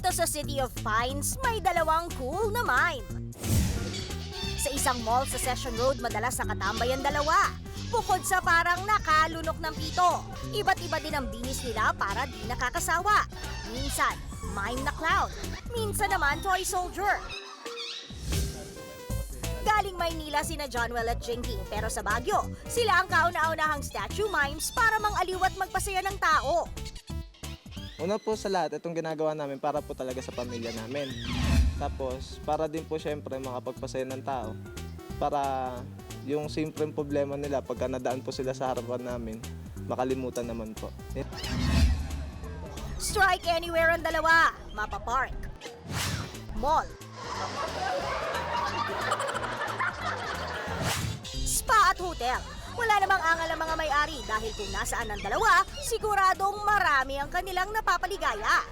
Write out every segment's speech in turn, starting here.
Dito sa City of Pines, may dalawang cool na mime. Sa isang mall sa Session Road, madalas nakatambay ang dalawa. Bukod sa parang nakalunok ng pito, iba't iba din ang binis nila para di nakakasawa. Minsan, mime na clown. Minsan naman, toy soldier. Galing Maynila sina Johnwell at Jinky, pero sa Baguio, sila ang kauna-unahang statue mimes para mangaliw at magpasaya ng tao. Una po sa lahat, itong ginagawa namin para po talaga sa pamilya namin. Tapos, para din po syempre makapagpasaya ng tao. Para yung simpleng problema nila, pagka nadaan po sila sa harapan namin, makalimutan naman po. Strike anywhere ang dalawa. Mapa Park. Mall. Spa at hotel. Wala namang angal ang mga may-ari dahil kung nasaan ang dalawa, siguradong marami ang kanilang napapaligaya.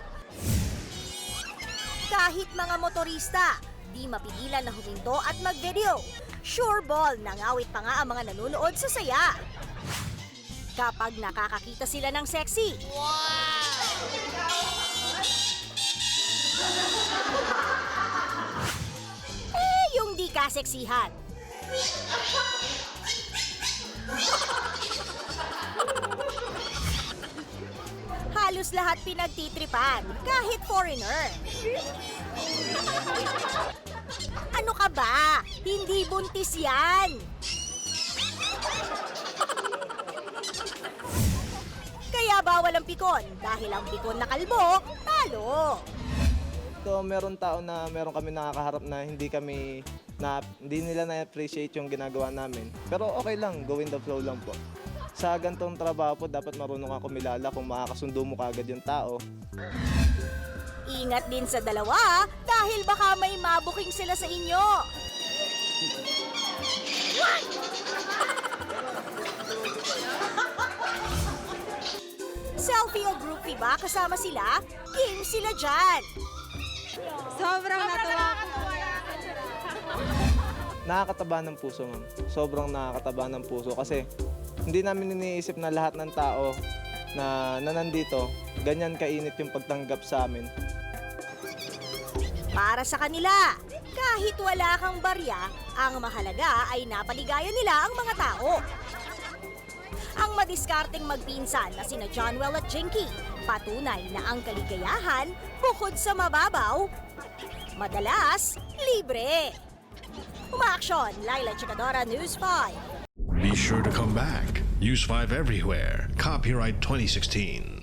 Kahit mga motorista, di mapigilan na huminto at mag-video. Sure ball, nangawit pa nga ang mga nanonood sa saya. Kapag nakakakita sila ng sexy, Eh, yung di kaseksihan. Halos lahat pinagtitripan, kahit foreigner. Ano ka ba? Hindi buntis yan. Kaya bawal ang pikon dahil ang pikon na kalbo, talo. So, meron tao na meron kami nakakaharap na hindi kami na hindi nila na-appreciate yung ginagawa namin. Pero okay lang, go in the flow lang po. Sa gantong trabaho po, dapat marunong ako kumilala kung makakasundo mo kagad yung tao. Ingat din sa dalawa dahil baka may mabuking sila sa inyo. Selfie o groupie ba kasama sila? Game sila dyan. Sobrang. Nakakataba ng puso, ma'am. Sobrang nakakataba ng puso kasi hindi namin iniisip na lahat ng tao na, na nandito, ganyan kainit yung pagtanggap sa amin. Para sa kanila, kahit wala kang barya, ang mahalaga ay napaligaya nila ang mga tao. Ang madiskarteng magpinsan na sina Johnwell at Jinky, patunay na ang kaligayahan bukod sa mababaw, madalas libre. Umaaksyon, Laila Chikadora, News 5. Be sure to come back. Use 5 everywhere. Copyright 2016.